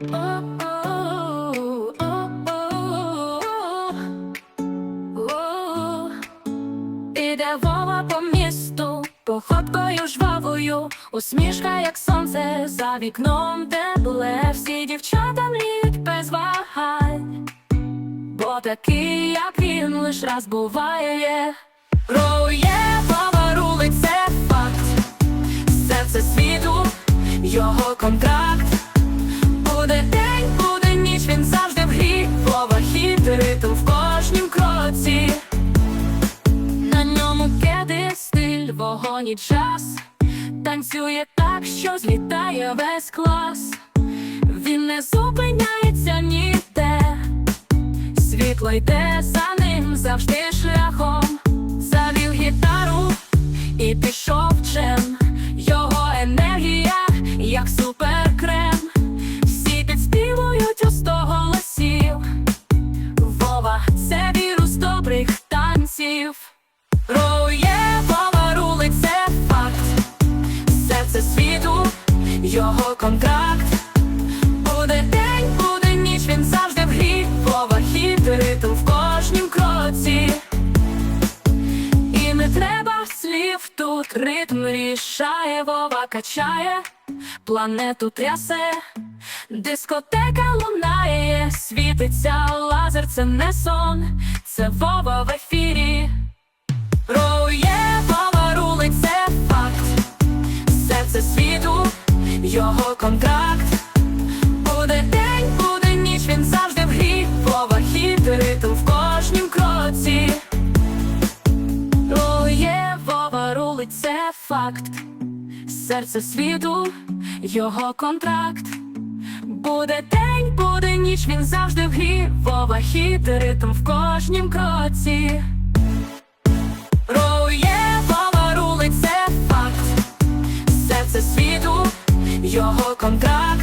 Іде Вова по місту, походкою жвавою, усмішка, як сонце, за вікном тепле, всі дівчата мліють без вагань, бо такий, як він, лиш раз буває. Роує Вова це факт, серце світу, його контракт. Вогонь час. Танцює так, що злітає весь клас. Він не зупиняється ніде. Світло йде за ним завжди шляхом. Завів гітару і пішов чем Його енергія, як його контракт. Буде день, буде ніч, він завжди в грі. Вова хід, ритм в кожнім кроці. І не треба слів тут ритм рішає, Вова качає, планету трясе, дискотека лунає, світиться лазер, це не сон, це Вова в ефірі. Його контракт. Буде день, буде ніч, він завжди в грі, Вова хід, ритм в кожнім кроці. Рує Вова рулить, це факт. Серце світу, його контракт. Буде день, буде ніч, він завжди в грі. Вова хід, ритм в кожнім кроці. Рує контракт.